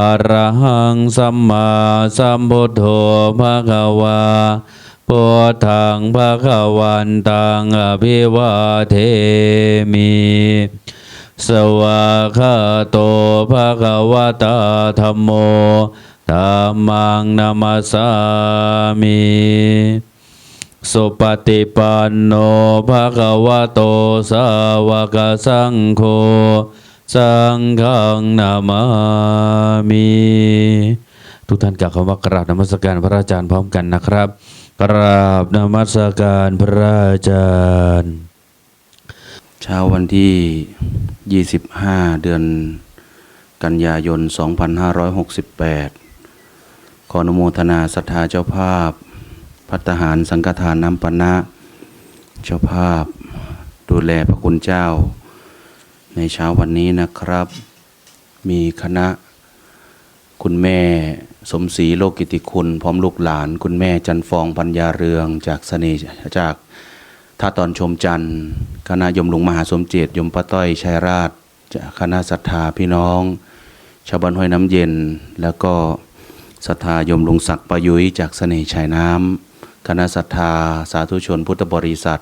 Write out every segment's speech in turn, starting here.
อรหังสัมมาสัมพุทโธภะคะวาพุทธังภะคะวันตังอภิวาเทมิสวากขาโตภะคะวะตาธัมโมธัมมังนามัสสามิสุปฏิปันโนภะคะวะโตสาวกสังโฆ สังฆังนามามิทุกท่านกล่าวคำว่ากราบนมัสการพระอาจารย์พร้อมกันนะครับ กราบนมัสการพระอาจารย์ เช้าวันที่ 25 เดือนกันยายน 2568 ขออนุโมทนาศรัทธาเจ้าภาพ พัฒหารสังฆทานน้ำปนะ เจ้าภาพ ดูแลพระคุณเจ้า ในเช้าวันนี้นะครับ มีคณะ คุณแม่สมศรีโลกิติคุณ พร้อมลูกหลาน คุณแม่จันฟองปัญญาเรือง จากเสน่ห์จากถ้าตอนชมจันทร์คณะยมหลวงมหาสมเจตยมป้าต้อยชัยราชจากคณะศรัทธาพี่น้อง ชาวบ้านห้วยน้ำเย็น แล้วก็ศรัทธายมหลวงศักดิ์ประยุยจากเสน่ห์ชายน้ำคณะศรัทธาสาธุชนพุทธบริษัท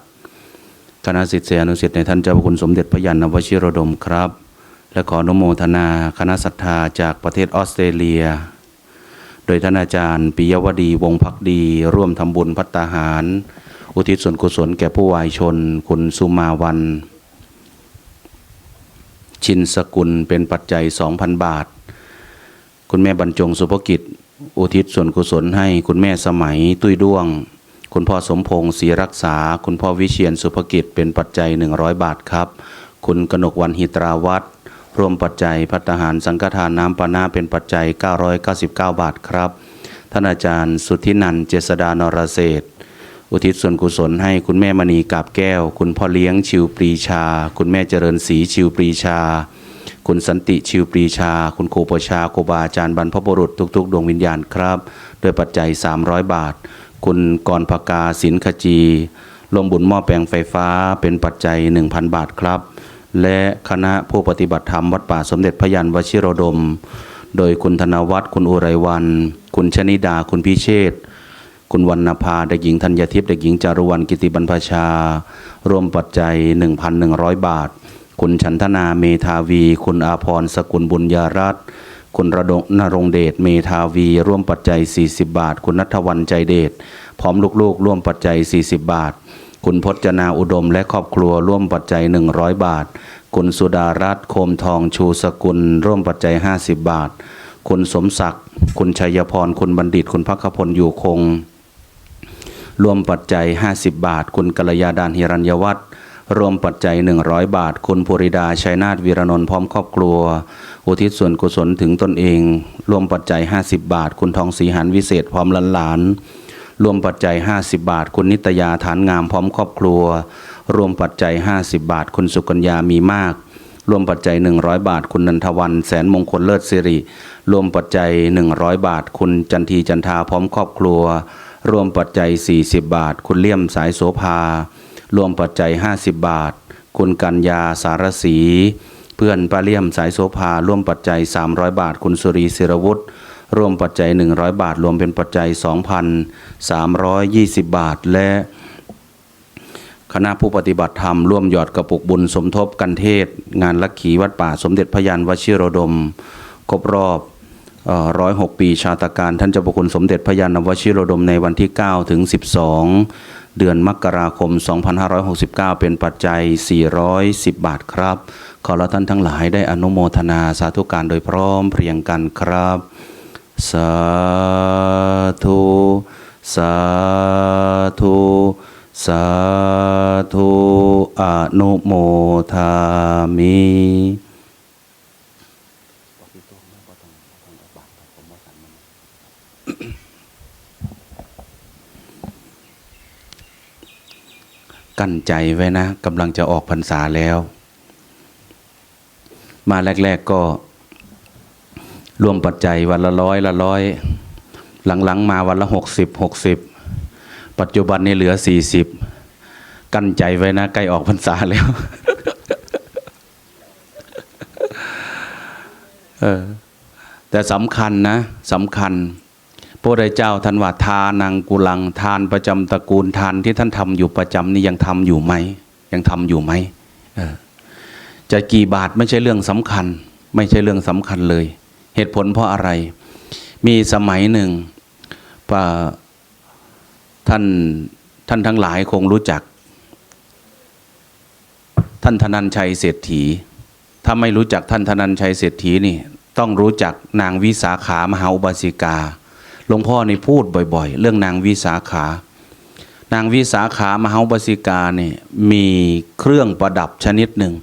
คณะศิษยานุศิษย์ในท่านเจ้าพระคุณสมเด็จพระยานนวชิรดมครับ และขออนุโมทนาคณะศรัทธาจากประเทศออสเตรเลีย โดยท่านอาจารย์ปิยวดีวงพักดี ร่วมทำบุญพัตตาหาร อุทิศส่วนกุศลแก่ผู้วายชน คุณสุมาวัน ชินสกุลเป็นปัจจัย 2,000 บาท คุณแม่บรรจงสุภกิจ อุทิศส่วนกุศลให้คุณแม่สมัยตุ้ยด้วง คุณพ่อสมพงศ์ศรีรักษา คุณพ่อวิเชียนสุภกิจเป็นปัจจัย 100 บาทครับ คุณกนกวันหิตราวัตรรวมปัจจัยพัฒหารสังฆทานน้ำปานาเป็นปัจจัย 999 บาทครับ ท่านอาจารย์สุทธินันเจษดานรเศษอุทิศส่วนกุศลให้คุณแม่มณีกาบแก้ว คุณพ่อเลี้ยงชิวปรีชา คุณแม่เจริญศรีชิวปรีชา คุณสันติชิวปรีชา คุณครูประชาครูบาอาจารย์บรรพบุรุษทุก ๆ ดวงวิญญาณครับ ด้วยปัจจัย 300 บาท คุณกรภกาสินขจีรวมบุญหม้อแปลงไฟฟ้าเป็นปัจจัย 1,000 บาทครับ และคณะผู้ปฏิบัติธรรมวัดป่าสมเด็จพระยันวชิโรดม โดยคุณธนวัฒน์คุณอุไรวัน คุณชนิดาคุณพิเชษคุณวรรณภาเด็กหญิงธัญทิพย์เด็กหญิงจารุวรรณกิติบรรพชา รวมปัจจัย 1,100 บาท คุณชันธนาเมธาวี คุณอาพรสกุลบุญญารัตน์ คุณระดงนรงเดชเมธาวี ร่วมปัจจัย 40 บาท คุณนัทวันใจเดชพร้อมลูกๆ ร่วมปัจจัย 40 บาท คุณพจนาอุดมและครอบครัวร่วมปัจจัย 100 บาท คุณสุดารัตน์โคมทองชูสกุล ร่วมปัจจัย 50 บาท คุณสมศักดิ์คุณชัยพรคุณบัณฑิต คุณพักพลอยู่คงรวมปัจจัย 50 บาท คุณกัลยาดานหิรัญญวัฒน์ รวมปัจจัย 100 บาท คุณภูริดาชัยนาทวีรนนท์พร้อมครอบครัว อุทิศส่วนกุศลถึงตนเอง รวมปัจจัย 50 บาท คุณทองศรีหันวิเศษพร้อมหลานๆรวมปัจจัย 50 บาท คุณนิตยาฐานงามพร้อมครอบครัว รวมปัจจัย 50 บาท คุณสุกัญญามีมาก รวมปัจจัย 100 บาท คุณนันทวัน แสนมงคลเลิศสิริ รวมปัจจัย 100 บาท คุณจันทีจันทาพร้อมครอบครัว รวมปัจจัย 40 บาท คุณเลี่ยมสายโสภา รวมปัจจัย 50 บาท คุณกัญญาสารสี เพื่อนปาเลี่ยมสายโสภาร่วมปัจจัย 300 บาท คุณสุรีศิรวุฒิร่วมปัจจัย 100 บาท รวมเป็นปัจจัย 2,320 บาท และคณะผู้ปฏิบัติธรรมร่วมหยอดกระปุกบุญสมทบกันเทศ งานลักขีวัดป่าสมเด็จพระยานวชิโรดม ครบรอบร้อยหกปีชาตการท่านเจ้าพระคุณสมเด็จพระยานวชิโรดมในวันที่ 9 ถึง 12 เดือนมกราคม 2569 เป็นปัจจัย 410 บาทครับ ขอเราท่านทั้งหลายได้อนุโมทนาสาธุการโดยพร้อมเพรียงกันครับ สาธุ สาธุ สาธุ อนุโมทามิ กั้นใจไว้นะกำลังจะออกพรรษาแล้ว มาแรก ๆก็ รวมปัจจัยวันละร้อยละร้อย หลังๆ มาวันละหกสิบหกสิบปัจจุบันนี้เหลือสี่สิบกั้นใจไว้นะใกล้ออกพรรษาแล้วเออแต่สำคัญนะสำคัญ พระพุทธเจ้าท่านว่าทานังกุลังทานประจำตระกูลทานที่ท่านทำอยู่ประจำนี่ยังทำอยู่ไหม ยังทำอยู่ไหมจะกี่บาทไม่ใช่เรื่องสำคัญ ไม่ใช่เรื่องสำคัญเลย เหตุผลเพราะอะไร มีสมัยหนึ่งท่านท่านทั้งหลายคงรู้จัก ท่านธนันชัยเศรษฐี ถ้าไม่รู้จักท่านธนันชัยเศรษฐีนี่ ต้องรู้จักนางวิสาขามหาอุบาสิกา หลวงพ่อนี่พูดบ่อยๆ เรื่องนางวิสาขา นางวิสาขามหาบสิกาเนี่ยมีเครื่องประดับชนิดหนึ่ง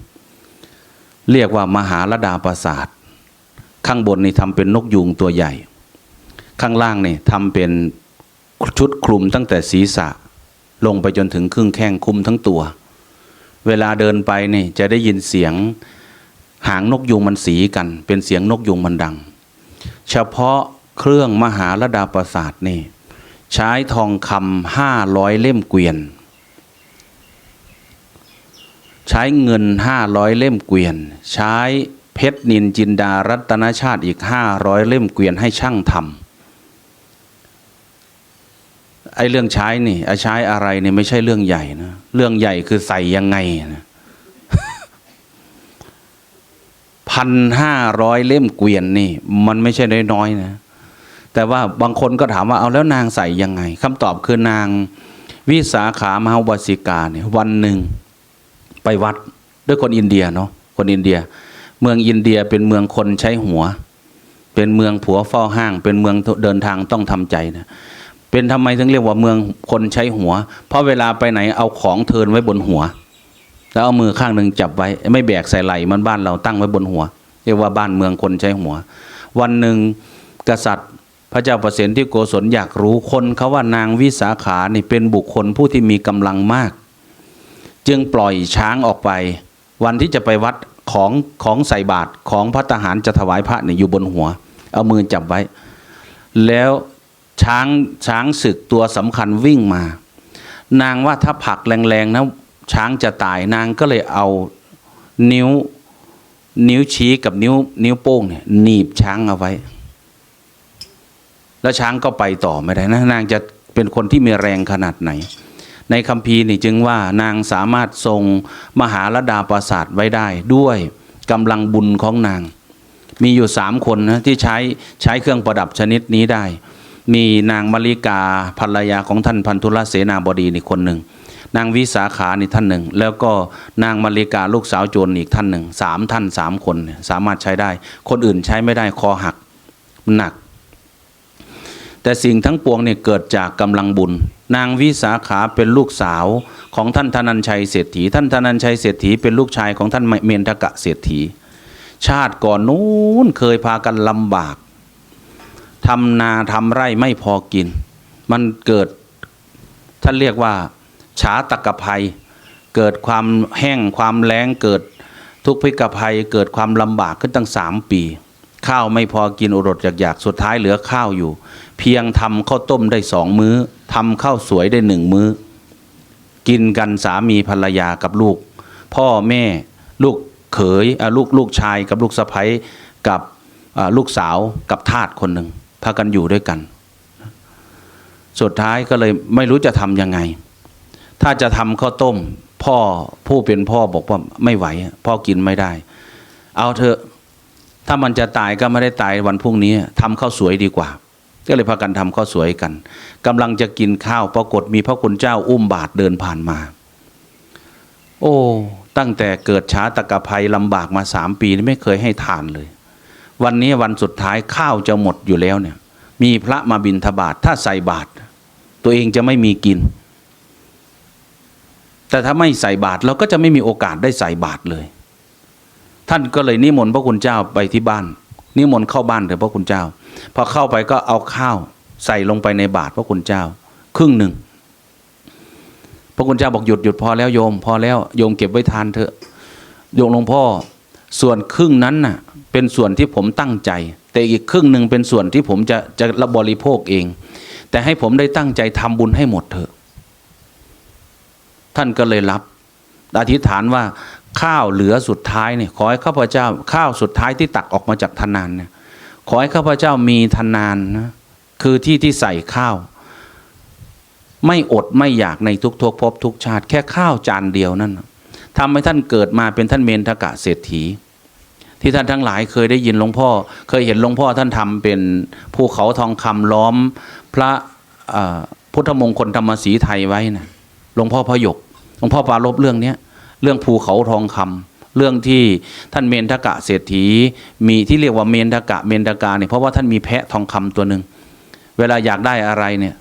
เรียกว่ามหาลดาปราสาท ข้างบนนี่ทำเป็นนกยูงตัวใหญ่ ข้างล่างนี่ทำเป็นชุดคลุมตั้งแต่ศีรษะ ลงไปจนถึงครึ่งแข้งคลุมทั้งตัว เวลาเดินไปนี่จะได้ยินเสียงหางนกยูงมันสีกัน เป็นเสียงนกยูงมันดัง เฉพาะ เครื่องมหาลดาประสาทนี่ ใช้ทองคำห้าร้อยเล่มเกวียน ใช้เงินห้าร้อยเล่มเกวียน ใช้เพชรนินจินดารัตนชาติอีกห้าร้อยเล่มเกวียนให้ช่างทำไอ้เรื่องใช้นี่ใช้อะไรเนี่ยไม่ใช่เรื่องใหญ่นะเรื่องใหญ่คือใส่ยังไงนะพันห้าร้อยเล่มเกวียนนี่ มันไม่ใช่น้อยๆนะ แต่ว่าบางคนก็ถามว่าเอาแล้วนางใส่ยังไงคำตอบคือนางวิสาขามหาวสิกาเนี่ยวันหนึ่งไปวัดด้วยคนอินเดียเนาะคนอินเดีย เมืองอินเดียเป็นเมืองคนใช้หัว เป็นเมืองผัวเฝ้าห้าง เป็นเมืองเดินทางต้องทำใจนะเป็นทำไมถึงเรียกว่าเมืองคนใช้หัว เพราะเวลาไปไหนเอาของเทินไว้บนหัว แล้วเอามือข้างหนึ่งจับไว้ไม่แบกใส่ไหล่มันบ้านเราตั้งไว้บนหัว เรียกว่าบ้านเมืองคนใช้หัว วันหนึ่งกษัตริย์ ระเจ้าประเสนที่โกศลอยากรู้คนเขาว่านางวิสาขานี่เป็นบุคคลผู้ที่มีกำลังมาก จึงปล่อยช้างออกไป วันที่จะไปวัดของของใส่บาตรของพระทหารจะถวายพระเนี่ยอยู่บนหัว เอามือจับไว้ แล้วช้างช้างศึกตัวสำคัญวิ่งมา นางว่าถ้าผลักแรงๆนะช้างจะตายนางก็เลยเอานิ้วนิ้วชี้กับนิ้วนิ้วโป้งเนี่ยหนีบช้างเอาไว้ แล้วช้างก็ไปต่อไม่ได้นะนางจะเป็นคนที่มีแรงขนาดไหน ในคัมภีร์นี่จึงว่านางสามารถทรงมหาลดาปราสาทไว้ได้ด้วยกำลังบุญของนาง มีอยู่สามคนนะที่ใช้ใช้เครื่องประดับชนิดนี้ได้ มีนางมาริกาภรรยาของท่านพันธุลเสนาบดีนี่คนหนึ่งนางวิสาขานี่ท่านหนึ่ง แล้วก็นางมาริกาลูกสาวโจรอีกท่านหนึ่งสามท่านสามคนสามารถใช้ได้ คนอื่นใช้ไม่ได้คอหักหนัก แต่สิ่งทั้งปวงเนี่ยเกิดจากกำลังบุญ นางวิสาขาเป็นลูกสาวของท่านธนัญชัยเศรษฐี ท่านธนัญชัยเศรษฐีเป็นลูกชายของท่านเมนทกะเศรษฐี ชาติก่อนนู้นเคยพากันลำบากทำนาทำไร่ไม่พอกิน มันเกิดท่านเรียกว่าฉาตกภัย เกิดความแห้งความแล้งเกิดทุกข์พิกภัย เกิดความลำบากขึ้นตั้งสามปี ข้าวไม่พอกินอดอยากๆสุดท้ายเหลือข้าวอยู่ เพียงทำข้าวต้มได้สองมื้อทำข้าวสวยได้หนึ่งมื้อ กินกันสามีภรรยากับลูก พ่อแม่ลูกเขยลูกลูกชายกับลูกสะใภ้กับลูกสาวกับทาสคนหนึ่งพากันอยู่ด้วยกัน สุดท้ายก็เลยไม่รู้จะทำยังไง ถ้าจะทำข้าวต้ม พ่อผู้เป็นพ่อบอกว่าไม่ไหว พ่อกินไม่ได้ เอาเถอะถ้ามันจะตายก็ไม่ได้ตายวันพรุ่งนี้ทำข้าวสวยดีกว่า ก็เลยพากันทำข้าวสวยกันกำลังจะกินข้าวปรากฏมีพระคุณเจ้าอุ้มบาตรเดินผ่านมา โอ้ ตั้งแต่เกิดช้าตะกะภัยลำบากมาสามปีนี่ไม่เคยให้ทานเลย วันนี้วันสุดท้ายข้าวจะหมดอยู่แล้วเนี่ย มีพระมาบิณฑบาตถ้าใส่บาตรตัวเองจะไม่มีกิน แต่ถ้าไม่ใส่บาตรเราก็จะไม่มีโอกาสได้ใส่บาตรเลย ท่านก็เลยนิมนต์พระคุณเจ้าไปที่บ้าน นิมนต์เข้าบ้านเถอะพระคุณเจ้า พอเข้าไปก็เอาข้าวใส่ลงไปในบาตรพระคุณเจ้า ครึ่งหนึ่ง พระคุณเจ้าบอกหยุดหยุดพอแล้วโยม พอแล้วโยมเก็บไว้ทานเถอะโยมหลวงพ่อ ส่วนครึ่งนั้นน่ะ เป็นส่วนที่ผมตั้งใจ แต่อีกครึ่งหนึ่งเป็นส่วนที่ผมจะจะรับบริโภคเอง แต่ให้ผมได้ตั้งใจทำบุญให้หมดเถอะ ท่านก็เลยรับอธิษฐานว่า ข้าวเหลือสุดท้ายเนี่ยขอให้ข้าพเจ้าข้าวสุดท้ายที่ตักออกมาจากทนานเนี่ยขอให้ข้าพเจ้ามีทนานนะคือที่ที่ใส่ข้าว ไม่อดไม่อยากในทุกทุกภพทุกชาติ แค่ข้าวจานเดียวนั่นน่ะทำให้ท่านเกิดมาเป็นท่านเมนทกะเศรษฐี ที่ท่านทั้งหลายเคยได้ยินหลวงพ่อ เคยเห็นหลวงพ่อท่านทำเป็นภูเขาทองคำล้อม พระพุทธมงคลธรรมสีไทยไว้นะหลวงพ่อพยกหลวงพ่อปรารบเรื่องเนี้ย เรื่องภูเขาทองคำเรื่องที่ท่านเมนทกะเศรษฐี มีที่เรียกว่าเมนทกะเมนทกาเนี่ยเพราะว่าท่านมีแพะทองคำตัวหนึ่งเวลาอยากได้อะไรเนี่ย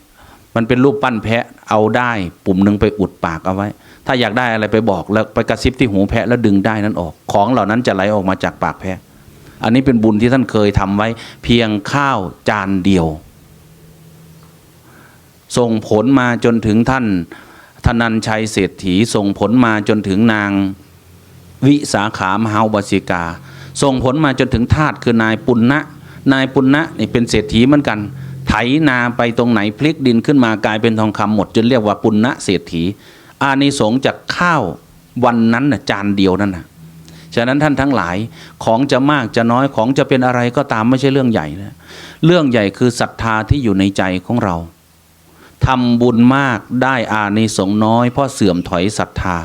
มันเป็นรูปปั้นแพะเอาได้ปุ่มหนึ่งไปอุดปากเอาไว้ ถ้าอยากได้อะไรไปบอกแล้วไปกระซิบที่หูแพะแล้วดึงได้นั้นออก ของเหล่านั้นจะไหลออกมาจากปากแพะ อันนี้เป็นบุญที่ท่านเคยทำไว้ เพียงข้าวจานเดียว ส่งผลมาจนถึงท่าน ธนันชัยเศรษฐีส่งผลมาจนถึงนางวิสาขามหาอุบาสิกา ส่งผลมาจนถึงทาสคือนายปุณณะนายปุณณะนี่เป็นเศรษฐีเหมือนกัน ไถนาไปตรงไหนพลิกดินขึ้นมากลายเป็นทองคำหมด จนเรียกว่าปุณณะเศรษฐี อานิสงส์จากข้าววันนั้นน่ะจานเดียวนั่นน่ะฉะนั้นท่านทั้งหลายของจะมากจะน้อยของจะเป็นอะไรก็ตามไม่ใช่เรื่องใหญ่นะเรื่องใหญ่คือศรัทธาที่อยู่ในใจของเรา ทำบุญมากได้อานิสงส์น้อย เพราะเสื่อมถอยศรัทธา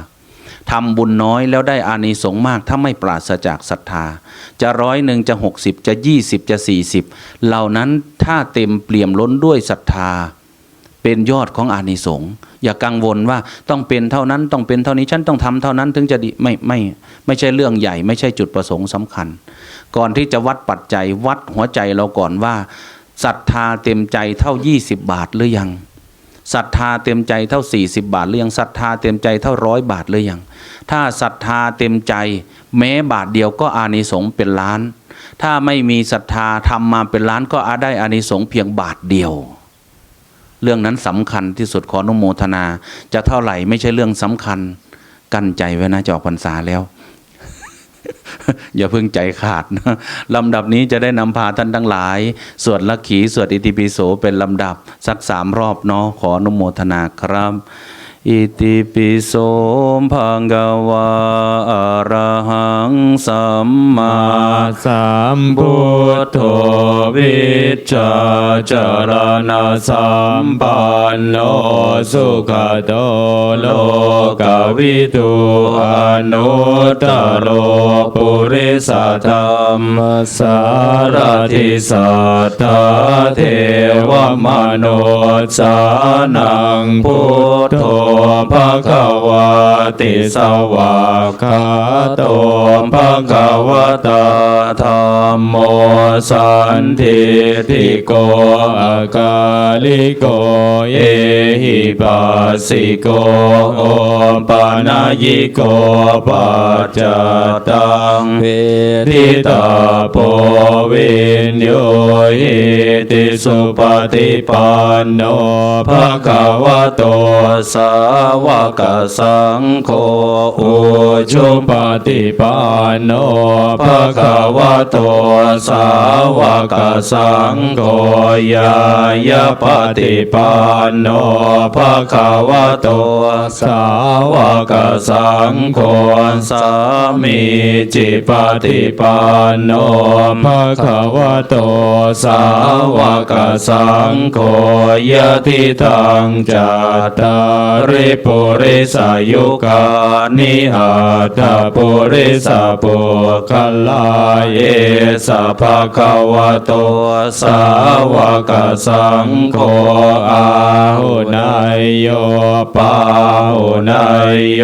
ทำบุญน้อยแล้วได้อานิสงส์มากถ้าไม่ปราศจากศรัทธา จะร้อยหนึ่งจะหกสิบจะยี่สิบจะสี่สิบเหล่านั้นถ้าเต็มเปี่ยมล้นด้วยศรัทธา เป็นยอดของอานิสงส์อย่ากังวลว่าต้องเป็นเท่านั้นต้องเป็นเท่านี้ฉันต้องทำเท่านั้นถึงจะดีไม่ไม่ไม่ใช่เรื่องใหญ่ ไม่ใช่จุดประสงค์สำคัญ ก่อนที่จะวัดปัจจัยวัดหัวใจเราก่อนว่าศรัทธาเต็มใจเท่า 20 บาทหรือยัง ศรัทธาเต็มใจเท่า 40 บาทหรือยังศรัทธาเต็มใจเท่าร้อยบาทหรือยังถ้าศรัทธาเต็มใจ แม้บาทเดียวก็อานิสงส์เป็นล้าน ถ้าไม่มีศรัทธาทำมาเป็นล้านก็อาได้อานิสงส์เพียงบาทเดียว เรื่องนั้นสำคัญที่สุดขออนุโมทนา จะเท่าไหร่ไม่ใช่เรื่องสำคัญ กั้นใจไว้นะจะออกพรรษาแล้ว อย่าเพิ่งใจขาดนะลำดับนี้จะได้นำพาท่านทั้งหลาย สวดลักขีสวดอิติปิโสเป็นลำดับสักสามรอบเนาะขออนุโมทนาครับ อิติปิโสภะคะวะอรหังสัมมาสัมพุทโธวิชชาจารณะสัมปันโนสุขโตโลกวิทูอนุตโรปุริสธรรมสารทิสัทธาเทวมโนสานังพุทโธภะคะวาติสวากขาโตภะคะวะตาธรรมโมสันทิติโกอาคาลิโกเอหิปัสสิโกโอปานายิโกปัจจตังเวทิตาโปวินโยหิติสุปฏิปันโนภะคะวะโตสาวกสังโฆอุชุปฏิปันโนภะคะวะโตสาวกสังโฆยายาปฏิปันโนภะคะวะโตสาวกสังโฆสามีจิปฏิปันโนภะคะวะโตสาวกสังโฆยะทิทังจัตตารปุริสายุกานิอาตาปุริสาปุคลาเยสะภะคะวะโตสาวกสังโฆอาหุนายโยปาหุนายโย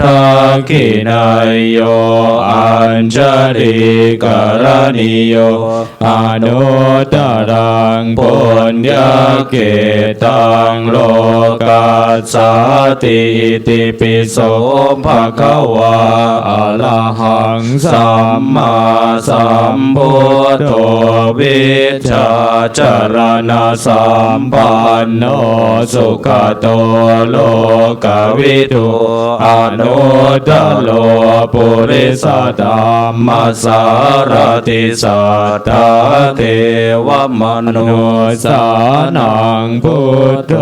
ทักขินายโยอัญชริกรณิโยอนุตรังปุญญเกตังโลกัสสาติอิติปิโสภะคะวะอะระหังสัมมาสัมพุทโธวิชชาจารณะสัมปันโนสุขโตโลกวิทูอนุตโลปุริสธรรมสารติสัทธาเทวมนุสานังพุทโธ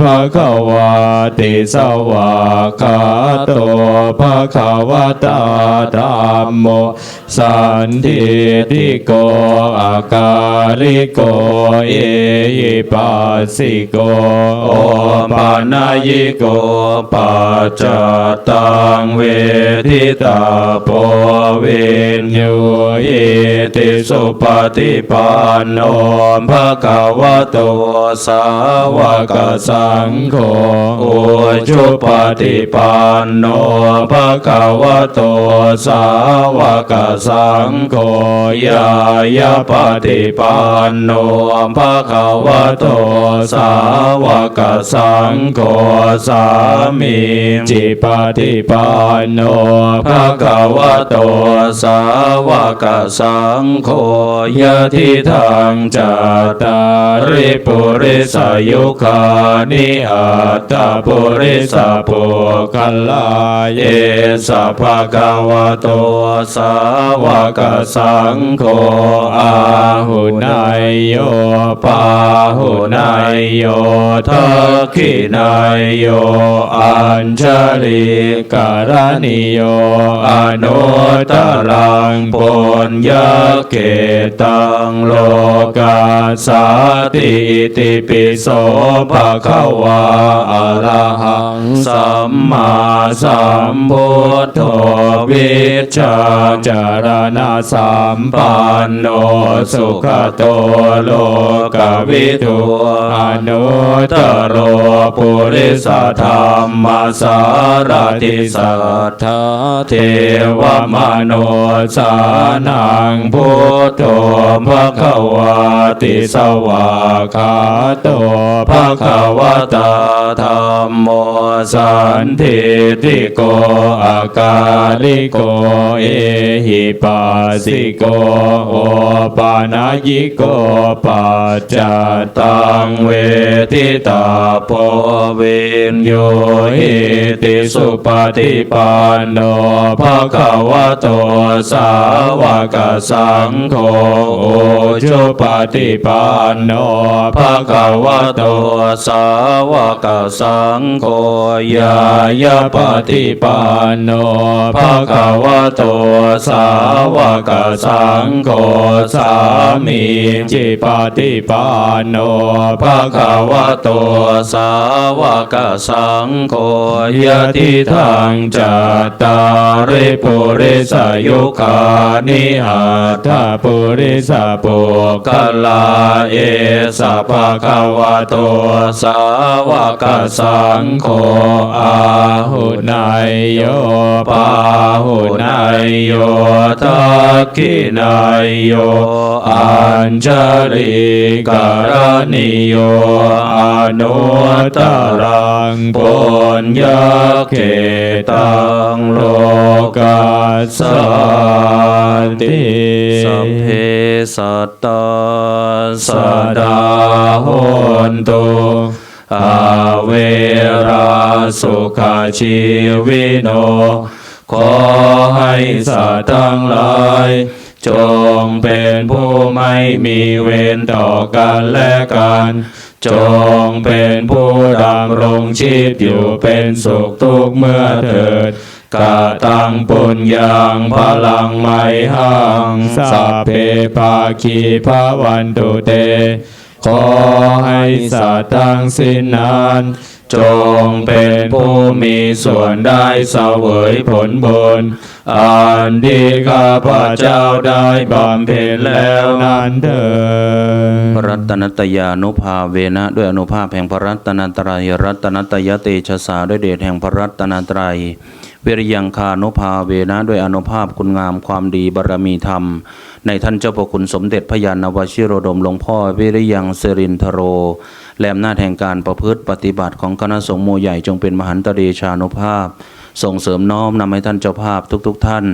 ภะคะวาติสวากาโตภะคะวะตาธัมโมสันทิติโกอาริโกเอหิปัสสิโกโอปานายิโกปัจจตังเวทิตาโปเวนโยเอติสุปฏิปันโนภะคะวะโตสาวกสังโฆโอจุปฏิปันโนภะคะวะโตสาวกสังโฆยายาปฏิปันโนภะคะวะโตสาวกสังโฆสามีจิปฏิปันโนภะคะวะโตสาวกสังโฆยะทิทังจตาริปุริสยุคานิอัตตปุริสปุคลาเยสัพพะคะวะโตสาวกสังโฆอาหุนายโยปาหุนายโยทักขินายโยอัญชลิการณิโยอนุตตรังปุญญเกตังโลกาสาติติปิโสภะคะวาอะระหังสัมมาสัมพุทโธวิชาจารณะสัมปันโนสุขโตโลกวิทูอนุตโรปุริสธรรมสารติสัทธาเทวมโนสานังพุทโธภะควาติสวากาโตภคะวตาธรรมโมสันทิติโกอาการิโกเอหิปัสสิโกโอปานายิโกปัจจตังเวทิตาโพเวนโยหิติสุปฏิปันโนภะคะวะโตสาวกสังโฆโอจุปฏิปันโนภะคะวะโตสาวกสังงโฆยายาปฏิปันโนภะคะวะโตสาวกสังโฆสามีจิปฏิปันโนภะคะวะโตสาวกสังโฆยะทิทังจัตตาริปุริสายุคานิอัตถปุริสปุคลาเอสัพพะคะวะโตสาวกสังโฆอาหุนายโยปาหุนายโยทักขินายโยอัญชลิการณิโยอนุตตรังปุญญเกตังโลกาสันติสัพเพสัตตาสดาโหนตุ อาเวราสุขาชีวิโน ขอให้สัตว์ทั้งหลาย จงเป็นผู้ไม่มีเวรต่อกันและกัน จงเป็นผู้ดำรงชีพอยู่เป็นสุขทุกเมื่อเถิดกะตังปุญญังพลังไมหังสัพเพภาคีพระวันตุเต ขอให้สัตว์ทั้งสิ้นนั้นจงเป็นผู้มีส่วนได้เสวยผลบุญอันที่ข้าพเจ้าได้บำเพ็ญแล้วนั้นเถิดรัตนตยานุภาเวนะด้วยอนุภาพแห่งพระรัตนตรัยรัตนตยเตชะสาด้วยเดชแห่งพระรัตนตรัยวิริยังคานุภาเวนะด้วยอนุภาพคุณงามความดีบารมีธรรม ในท่านเจ้าประคุณสมเด็จพระยานวชิโรดมหลวงพ่อวิริยังเสรินทโร และอำนาจแห่งการประพฤติปฏิบัติของคณะสงฆ์โมใหญ่จงเป็นมหันตเดชานุภาพ ส่งเสริมน้อมนำให้ท่านเจ้าภาพทุกๆทท่าน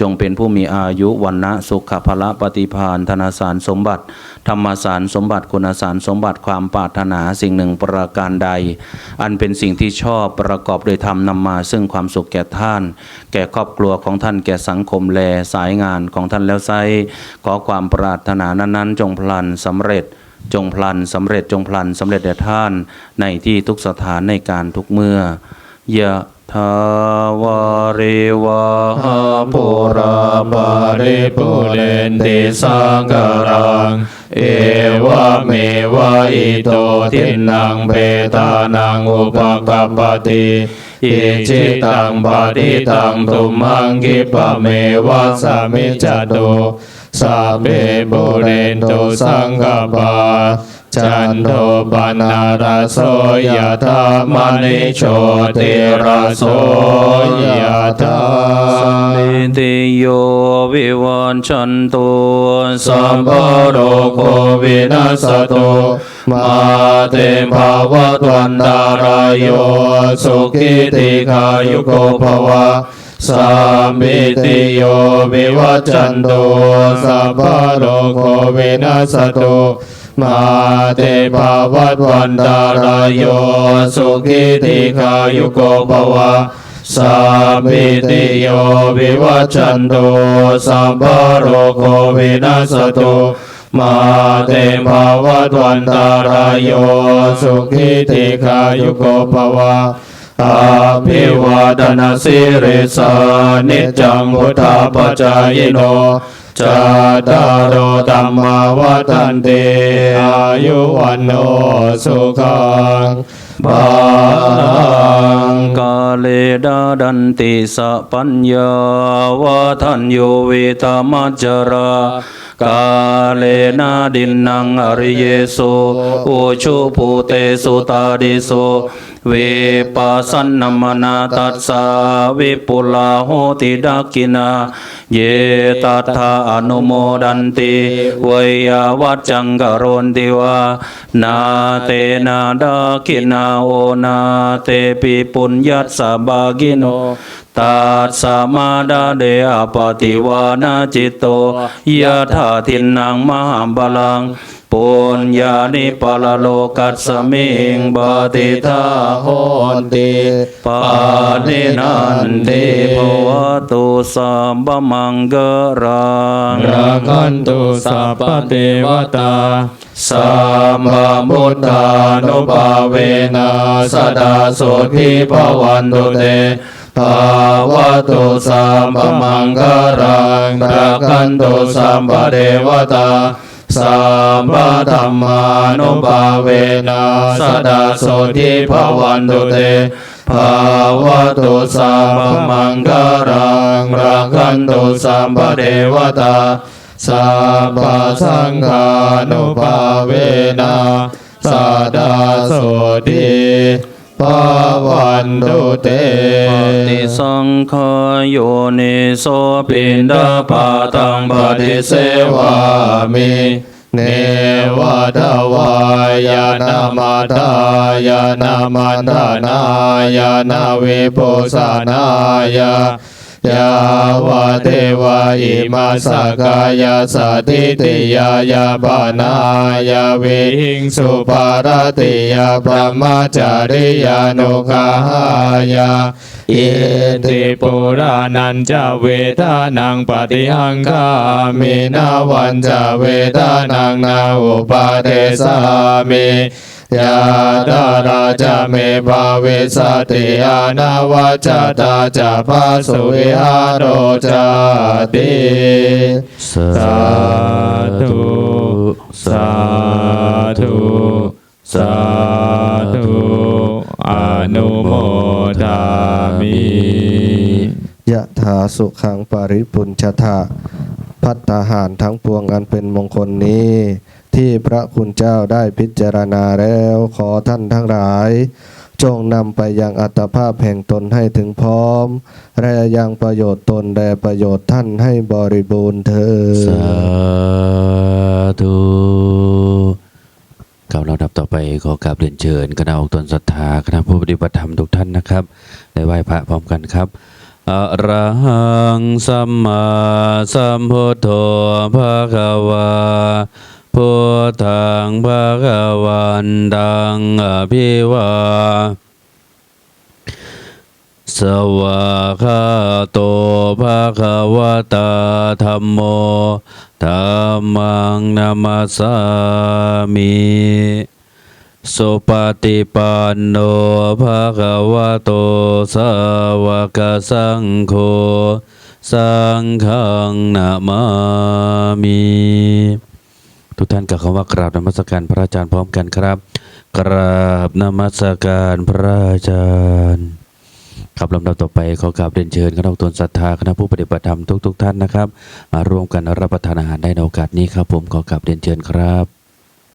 จงเป็นผู้มีอายุวันนะสุขภละปฏิพานธนาสารสมบัติ ธรรมสารสมบัติคุณสารสมบัติความปรารถนาสิ่งหนึ่งประการใด อันเป็นสิ่งที่ชอบประกอบโดยธรรมนำมา ซึ่งความสุขแก่ท่าน แก่ครอบครัวของท่านแก่สังคมแลสายงานของท่านแล้วไซขอความปรารถนานั้นๆ จงพลันสำเร็จจงพลันสำเร็จจงพลันสำเร็จแด่ท่านในที่ทุกสถานในการทุกเมื่อยะ ทาวาริวาหาปุราปาริปุเรนติสังกรัง เอวะเมวะอิโตทินังเปตานังอุปกัปปติอิจิตังปฏิตังตุมังกิปะเมวะสมิจจตุสัพเพปุเรนตุสังกปา จันโทปนาราโสยธามณิโชติราโสยธานิติโยวิวันชันตุสัมภโรโควินัสตุมาเตภาวะตวันตารายโยสุขิติขายุโกภวะสัมมิติโยวิวัจจันตุสัพพโรโควินัสตุ มาเตภาวะตวันตารายโยสุขิติขายุโกภวะสัพพิติโยวิวัจจันตุสัพพะโรโควินัสตุมาเตภาวะตวันตารายโยสุขิติขายุโกภวะอา ภิวาดนาสิริสานิจังพุทธาปจายโนจาตารโอตัมมาวัฏันติอายุวันโนสุขังบาลังกาเลดาดันติสะปัญญาวาทันโยเวตามัจจรากาเลนาดินนังอริเยโสโอชุภูเตสุตาดิโส วปัสสันนมนาตัสสาวิปุลาโหติดักกินา เยตัทธาอนุโมดันติเวยาวัจจังกโรนติวานาเตนาดากินาโอนาเตปิปุญญัสสบากิโนตัสสะมาดาเดอปติวานาจิตโตยะถาทินนางมหาบาลัง ปุญญานิปะละโลกัสสมิงบาติทาโหนติปานินันติภวตุสัมปมังกรังราคันตุสัพพเทวตาสัมมามุตตานุภาเวนะสดาโสทิภวันตุเตภาวะตุสัมปมังคารังราคันตุสัมปเทวตา สัมปธรรมานุภาเวนะสดาโสทิภวันตุเตภาวะตุสัมปมังคารังราคันตุสัมปเทวตาสัพพสังฆานุภาเวนะสดาโสติ ปาวันตุเตปฏิสังขโยนิโสปินดาปาตังปฏิเสวาวามิเนวทวายานามาทายานามันทานายานาวิปุสานายา ยาวะเทวาอิมาสกายาสติติยายาปนายาวิหิงสุปารติยาพระมจาริยานุกาหายาอิติปุรานันจะเวทานังปฏิหังคามินาวันจะเวทานังนาอุปาเทสามิ ยาดาราจะเมภาเวสติยานาวาจตาจะพาสุวิหารโรจาติสาสาธุสาธุสาธุอนุโมทามิยะถาสุขังปริปุญชทะพัตตาหารทั้งปวงอันเป็นมงคลนี้ ที่พระคุณเจ้าได้พิจารณาแล้วขอท่านทั้งหลาย จงนำไปยังอัตภาพแห่งตนให้ถึงพร้อม และยังประโยชน์ตนแด่ประโยชน์ท่านให้บริบูรณ์เธอสาธุกับเราดับต่อไปขอกราบเรียนเชิญคณะออกตนศรัทธาคณะผู้ปฏิบัติธรรมทุกท่านนะครับได้ไหว้พระพร้อมกันครับอรหังสัมมาสัมพุทโธภะคะวา พุทธังภะคะวันตังอภิวาสวากาโตภะคะวะตาธัมโมธัมมังนามัสสามิสุปฏิปันโนภะคะวะโตสาวกสังโฆสังฆังนามามิ ทุกท่านกับคำว่ากราบนมัสการพระอาจารย์พร้อมกันครับ กราบนมัสการพระอาจารย์ครับลำดับต่อไปขอกราบเรียนเชิญคณะตนศรัทธาคณะผู้ปฏิบัติธรรมทุกๆทท่านนะครับ มาร่วมกันรับประทานอาหารได้ในโอกาสนี้ครับ ผมขอกราบเรียนเชิญครับ